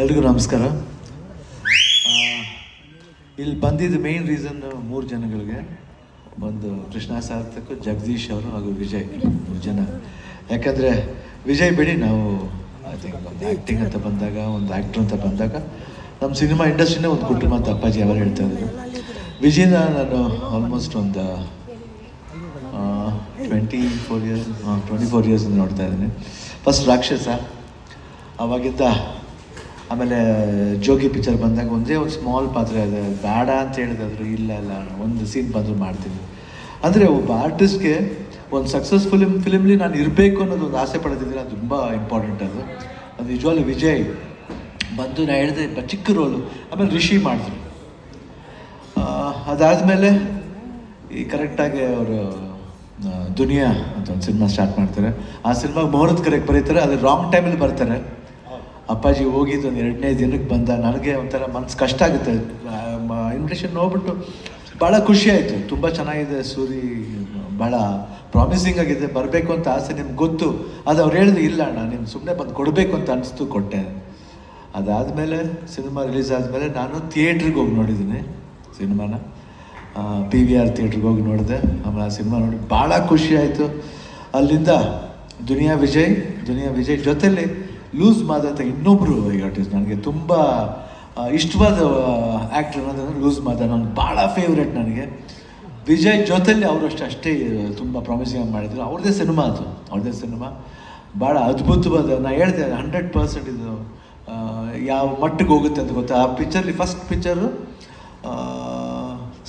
ಎಲ್ರಿಗೂ ನಮಸ್ಕಾರ. ಇಲ್ಲಿ ಬಂದಿದ್ದ ಮೇನ್ ರೀಸನ್ ಮೂರು ಜನಗಳಿಗೆ. ಒಂದು ಕೃಷ್ಣ ಸಾರ್ಥಕ್, ಜಗದೀಶ್ ಅವರು ಹಾಗೂ ವಿಜಯ್ ಮೂರು ಜನ. ಯಾಕಂದರೆ ವಿಜಯ್ ಬಿಡಿ ನಾವು ಐ ಥಿಂಕ್ ಒಂದು ಆ್ಯಕ್ಟಿಂಗ್ ಅಂತ ಬಂದಾಗ, ಒಂದು ಆ್ಯಕ್ಟ್ರ್ ಅಂತ ಬಂದಾಗ ನಮ್ಮ ಸಿನಿಮಾ ಇಂಡಸ್ಟ್ರಿನೇ ಒಂದು ಕುಟುಂಬ ಅಂತ ಅಪ್ಪಾಜಿ ಅವರು ಹೇಳ್ತಾ ಇದ್ರು ವಿಜಯ್ನ ನಾನು ಆಲ್ಮೋಸ್ಟ್ ಒಂದು twenty four years twenty four years ನೋಡ್ತಾ ಇದ್ದೀನಿ. ಫಸ್ಟ್ ರಾಕ್ಷಸ. ಅವಾಗಿದ್ದ ಆಮೇಲೆ, ಜೋಗಿ ಪಿಕ್ಚರ್ ಬಂದಾಗ ಒಂದೇ ಒಂದು ಸ್ಮಾಲ್ ಪಾತ್ರ ಇದೆ ಬೇಡ ಅಂತ ಹೇಳಿದ್ರು ಇಲ್ಲ ಇಲ್ಲ ಒಂದು ಸೀನ್ ಬಂದರೂ ಮಾಡ್ತೀನಿ. ಅಂದರೆ ಒಬ್ಬ ಆರ್ಟಿಸ್ಟ್ಗೆ ಒಂದು ಸಕ್ಸಸ್ಫುಲ್ ಫಿಲಿಮ್ಲಿ ನಾನು ಇರಬೇಕು ಅನ್ನೋದು ಒಂದು ಆಸೆ ಪಡೋದಿದ್ರೆ ಅದು ತುಂಬ ಇಂಪಾರ್ಟೆಂಟ್ ಅದು. ಅದು ನಿಜವಾಗ್ಲೂ ವಿಜಯ್. ಬಂದು ನಾ ಹೇಳಿದೆ ಚಿಕ್ಕ ರೋಲು ಆಮೇಲೆ ರಿಷಿ ಮಾಡಿದ್ರು. ಅದಾದಮೇಲೆ ಈ ಕರೆಕ್ಟಾಗಿ ಅವರು ದುನಿಯಾ ಅಂತ ಒಂದು ಸಿನಿಮಾ ಸ್ಟಾರ್ಟ್ ಮಾಡ್ತಾರೆ. ಆ ಸಿನಿಮಾಗೆ ಮುಹೂರ್ತ ಕರೆಕ್ಟ್ ಬರೀತಾರೆ, ಅದು ರಾಂಗ್ ಟೈಮಲ್ಲಿ ಬರ್ತಾರೆ. ಅಪ್ಪಾಜಿ ಹೋಗಿದ್ದು ಒಂದು ಎರಡನೇ ದಿನಕ್ಕೆ ಬಂದ. ನನಗೆ ಒಂಥರ ಮನ್ಸು ಕಷ್ಟ ಆಗುತ್ತೆ. ಇನ್ವಿಟೇಷನ್ ನೋಡ್ಬಿಟ್ಟು ಭಾಳ ಖುಷಿ ಆಯಿತು. ತುಂಬ ಚೆನ್ನಾಗಿದೆ ಸೂರಿ. ಭಾಳ ಪ್ರಾಮಿಸಿಂಗ್ ಆಗಿದೆ. ಬರಬೇಕು ಅಂತ ಆಸೆ ನಿಮ್ಗೆ ಗೊತ್ತು. ಅದು ಅವ್ರು ಹೇಳಿದ್ರು, ಇಲ್ಲ ಅಣ್ಣ ನಿಮ್ಗೆ ಸುಮ್ಮನೆ ಬಂದು ಕೊಡಬೇಕು ಅಂತ ಅನಿಸ್ತು, ಕೊಟ್ಟೆ. ಅದಾದಮೇಲೆ ಸಿನಿಮಾ ರಿಲೀಸ್ ಆದಮೇಲೆ ನಾನು ಥಿಯೇಟ್ರಿಗೆ ಹೋಗಿ ನೋಡಿದ್ದೀನಿ ಸಿನಿಮಾನ. ಪಿ ವಿ ಆರ್ ಥಿಯೇಟ್ರಿಗೆ ಹೋಗಿ ನೋಡಿದೆ. ಆಮೇಲೆ ಆ ಸಿನಿಮಾ ನೋಡಿ ಭಾಳ ಖುಷಿ ಆಯಿತು. ಅಲ್ಲಿಂದ ದುನಿಯಾ ವಿಜಯ್ ದುನಿಯಾ ವಿಜಯ್ ಜೊತೆಲಿ ಲೂಸ್ ಮಾದಂತ ಇನ್ನೊಬ್ಬರು ಆರ್ಟಿಸ್ಟ್ ನನಗೆ ತುಂಬ ಇಷ್ಟವಾದ ಆ್ಯಕ್ಟರ್ ಅನ್ನೋದಂದ್ರೆ ಲೂಸ್ ಮಾದ ನಾನು ಭಾಳ ಫೇವ್ರೆಟ್ ನನಗೆ. ವಿಜಯ್ ಜೊತೆಲಿ ಅವರು ಅಷ್ಟೇ ಅಷ್ಟೇ, ತುಂಬ ಪ್ರಾಮಿಸಿಂಗ್ ಮಾಡಿದ್ರು. ಅವ್ರದ್ದೇ ಸಿನಿಮಾ ಅದು ಅವ್ರದ್ದೇ ಸಿನಿಮಾ ಭಾಳ ಅದ್ಭುತವಾದ ನಾನು ಹೇಳಿದೆ ಹಂಡ್ರೆಡ್ ಪರ್ಸೆಂಟ್ ಇದು ಯಾವ ಮಟ್ಟಿಗೆ ಹೋಗುತ್ತೆ ಅಂತ ಗೊತ್ತಾ? ಆ ಪಿಕ್ಚರ್ಲಿ ಫಸ್ಟ್ ಪಿಕ್ಚರು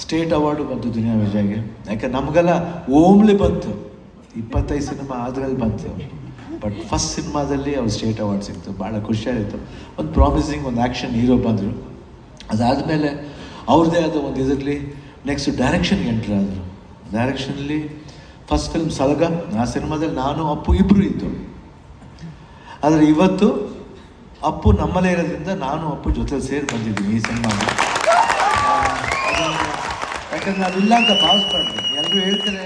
ಸ್ಟೇಟ್ ಅವಾರ್ಡು ಬಂತು ದುನಿಯಾ ವಿಜಯ್ಗೆ. ಯಾಕೆ ನಮಗೆಲ್ಲ ಓಮ್ಲಿ ಬಂತು. ಇಪ್ಪತ್ತೈದು ಸಿನಿಮಾ ಅದರಲ್ಲಿ ಬಂತು. ಬಟ್ ಫಸ್ಟ್ ಸಿನಿಮಾದಲ್ಲಿ ಅವ್ರು ಸ್ಟೇಟ್ ಅವಾರ್ಡ್ ಸಿಕ್ತು, ಭಾಳ ಖುಷಿಯಾಗಿತ್ತು. ಒಂದು ಪ್ರಾಮಿಸಿಂಗ್ ಒಂದು ಆ್ಯಕ್ಷನ್ ಹೀರೋ ಬಂದರು. ಅದಾದಮೇಲೆ ಅವ್ರದ್ದೇ ಆದ ಒಂದು ಇದರಲ್ಲಿ ನೆಕ್ಸ್ಟ್ ಡೈರೆಕ್ಷನ್ ಎಂಟ್ರ್ ಆದರು. ಡೈರೆಕ್ಷನಲ್ಲಿ ಫಸ್ಟ್ ಫಿಲ್ಮ್ ಸಲಗ, ಆ ಸಿನಿಮಾದಲ್ಲಿ ನಾನು, ಅಪ್ಪು ಇಬ್ಬರು ಇದ್ದು. ಆದರೆ ಇವತ್ತು ಅಪ್ಪು ನಮ್ಮಲ್ಲೇ ಇರೋದ್ರಿಂದ ನಾನು, ಅಪ್ಪು ಜೊತೆ ಸೇರಿ ಬಂದಿದ್ದೀನಿ ಈ ಸಿನಿಮಾ ಯಾಕಂದ್ರೆ ನಾವಿಲ್ಲ ಅಂತ ಭಾವಿಸ್ಬಾರ್ದು. ಎಲ್ಲರೂ ಹೇಳ್ತಾರೆ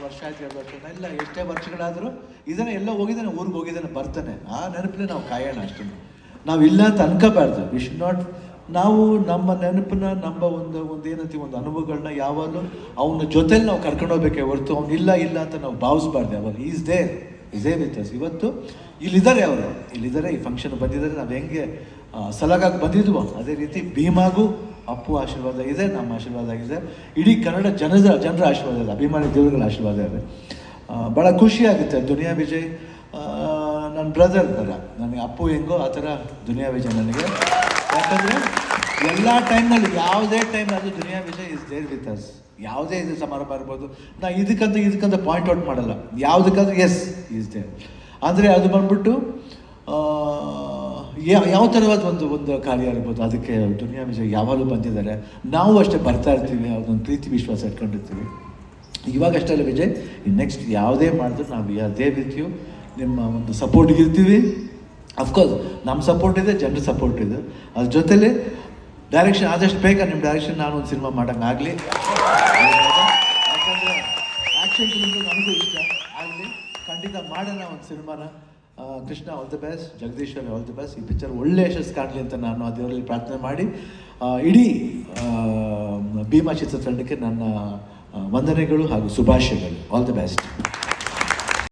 ಒಂದು ವರ್ಷ ಆಯ್ತು ಎರಡು ವರ್ಷ ಇಲ್ಲ ಎಷ್ಟೇ ವರ್ಷಗಳಾದರೂ ಇದನ್ನ ಎಲ್ಲ ಹೋಗಿದ್ದಾನೆ, ಊರಿಗೆ ಹೋಗಿದ್ದಾನೆ, ಬರ್ತಾನೆ. ಆ ನೆನಪಲ್ಲಿ ನಾವು ಕಾಯೋಣ ಅಷ್ಟೇ ನಾವು ಇಲ್ಲ ಅಂತ ಅನ್ಕೋಬಾರ್ದು. ವಿ ಶುಡ್ ನಾಟ್ ನಾವು ನಮ್ಮ ನೆನಪನ್ನ, ನಮ್ಮ ಒಂದು ಒಂದು ಏನಂತೀವಿ, ಒಂದು ಅನುಭವಗಳನ್ನ ಯಾವಾಗಲೂ ಅವನ ಜೊತೆಲಿ ನಾವು ಕರ್ಕೊಂಡು ಹೊರತು, ಅವ್ನು ಇಲ್ಲ ಇಲ್ಲ ಅಂತ ನಾವು ಭಾವಿಸ್ಬಾರ್ದು ಯಾವಾಗ ಈಸ್ ದೇರ್ ಇಸ್ ವ್ಯತ್ಯಾಸ. ಇವತ್ತು ಇಲ್ಲಿದ್ದಾರೆ ಅವರು. ಇಲ್ಲಿದ್ದಾರೆ, ಈ ಫಂಕ್ಷನ್ ಬಂದಿದ್ದಾರೆ. ನಾವು ಹೆಂಗೆ ಸಲಗಾಗಿ ಬಂದಿದ್ವೋ, ಅದೇ ರೀತಿ ಭೀಮಾಗೂ ಅಪ್ಪು ಆಶೀರ್ವಾದ ಇದೆ, ನಮ್ಮ ಆಶೀರ್ವಾದ ಆಗಿದೆ. ಇಡೀ ಕನ್ನಡ ಜನದ ಜನರ ಆಶೀರ್ವಾದ ಇದೆ, ಅಭಿಮಾನಿ ದೇವರುಗಳ ಆಶೀರ್ವಾದ ಇದೆ. ಭಾಳ ಖುಷಿ ಆಗುತ್ತೆ ದುನಿಯಾ ವಿಜಯ್ ನನ್ನ ಬ್ರದರ್ ಥರ ನನಗೆ ಅಪ್ಪು ಹೆಂಗೋ ಆ ಥರ ದುನಿಯಾ ವಿಜಯ್ ನನಗೆ. ಯಾಕಂದರೆ ಎಲ್ಲ ಟೈಮ್ನಲ್ಲಿ, ಯಾವುದೇ ಟೈಮ್ ಅದು ದುನಿಯಾ ವಿಷಯ ಇಸ್ ದೇರ್ ವಿತ್ ಅಸ್ ಯಾವುದೇ ಇದು ಸಮಾರಂಭ ಇರ್ಬೋದು ನಾ ಇದಕ್ಕಂತ ಇದಕ್ಕಂತ ಪಾಯಿಂಟ್ ಔಟ್ ಮಾಡಲ್ಲ. ಯಾವುದಕ್ಕಾದರೂ ಎಸ್ ಈಸ್ ದೇರ್ ಅಂದರೆ ಅದು ಬಂದ್ಬಿಟ್ಟು ಯಾವ ಥರವಾದ ಒಂದು ಒಂದು ಕಾರ್ಯ ಇರ್ಬೋದು ಅದಕ್ಕೆ ದುನಿಯಾ ವಿಷಯ ಯಾವಾಗಲೂ ಬಂದಿದ್ದಾರೆ. ನಾವು ಅಷ್ಟೇ ಬರ್ತಾ ಇರ್ತೀವಿ ಅದೊಂದು ಪ್ರೀತಿ, ವಿಶ್ವಾಸ ಇಟ್ಕೊಂಡಿರ್ತೀವಿ. ಇವಾಗ ಅಷ್ಟೇ ಅಲ್ಲ ವಿಜಯ್ ನೆಕ್ಸ್ಟ್ ಯಾವುದೇ ಮಾಡಿದ್ರು ನಾವು ಯಾವುದೇ ರೀತಿಯು ನಿಮ್ಮ ಒಂದು ಸಪೋರ್ಟ್ಗೆ ಇರ್ತೀವಿ. ಅಫ್ಕೋರ್ಸ್ ನಮ್ಮ ಸಪೋರ್ಟ್ ಇದೆ, ಜನರ ಸಪೋರ್ಟ್ ಇದೆ. ಅದ್ರ ಜೊತೆಲಿ ಡೈರೆಕ್ಷನ್ ಆದಷ್ಟು ಬೇಗ ನಿಮ್ಮ ಡೈರೆಕ್ಷನ್ ನಾನು ಒಂದು ಸಿನಿಮಾ ಮಾಡೋಂಗಾಗಲಿ ಯಾಕಂದರೆ ನನಗೂ ಇಷ್ಟ. ಆಗಲಿ, ಖಂಡಿತ ಮಾಡೋಣ ಒಂದು ಸಿನಿಮಾನ Krishna all the best Jagadish ಅವ್ರಿಗೆ ಆಲ್ ದಿ ಬೆಸ್ಟ್ ಈ ಪಿಕ್ಚರ್ ಒಳ್ಳೆ ಯಶಸ್ಸು ಕಾಣಲಿ ಅಂತ ನಾನು ಆ ದೇವರಲ್ಲಿ ಪ್ರಾರ್ಥನೆ ಮಾಡಿ. ಇಡೀ ಭೀಮಾ ಚಿತ್ರತಂಡಕ್ಕೆ ನನ್ನ ವಂದನೆಗಳು ಹಾಗೂ ಶುಭಾಶಯಗಳು. All the best